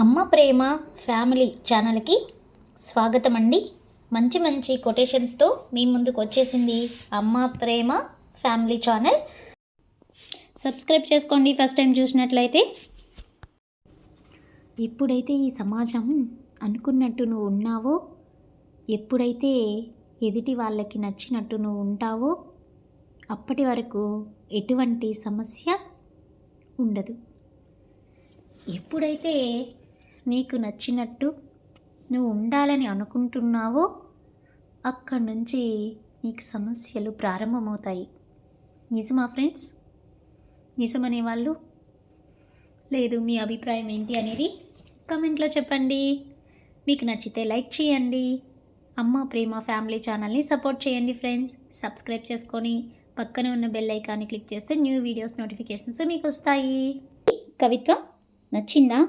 అమ్మ ప్రేమ ఫ్యామిలీ ఛానల్కి స్వాగతం అండి మంచి మంచి కొటేషన్స్తో మీ ముందుకు వచ్చేసింది Amma Prema family channel. Subscribe చేసుకోండి ఫస్ట్ టైం చూసినట్లయితే. ఎప్పుడైతే ఈ సమాజం అనుకున్నట్టు నువ్వు ఉన్నావో ఎప్పుడైతే ఎదుటి వాళ్ళకి నచ్చినట్టు నువ్వు ఉంటావో అప్పటి వరకు ఎటువంటి సమస్య ఉండదు. ఎప్పుడైతే నీకు నచ్చినట్టు నువ్వు ఉండాలని అనుకుంటున్నావో అక్కడి నుంచి నీకు సమస్యలు ప్రారంభమవుతాయి. నిజమా ఫ్రెండ్స్? నిజమనే వాళ్ళు? లేదు మీ అభిప్రాయం ఏంటి అనేది కమెంట్లో చెప్పండి. మీకు నచ్చితే లైక్ చేయండి. అమ్మ ప్రేమ ఫ్యామిలీ ఛానల్ని సపోర్ట్ చేయండి ఫ్రెండ్స్. సబ్స్క్రైబ్ చేసుకొని పక్కనే ఉన్న బెల్ ఐకాన్ని క్లిక్ చేస్తే న్యూ వీడియోస్ నోటిఫికేషన్స్ మీకు వస్తాయి. కవిత్వం నచ్చిందా?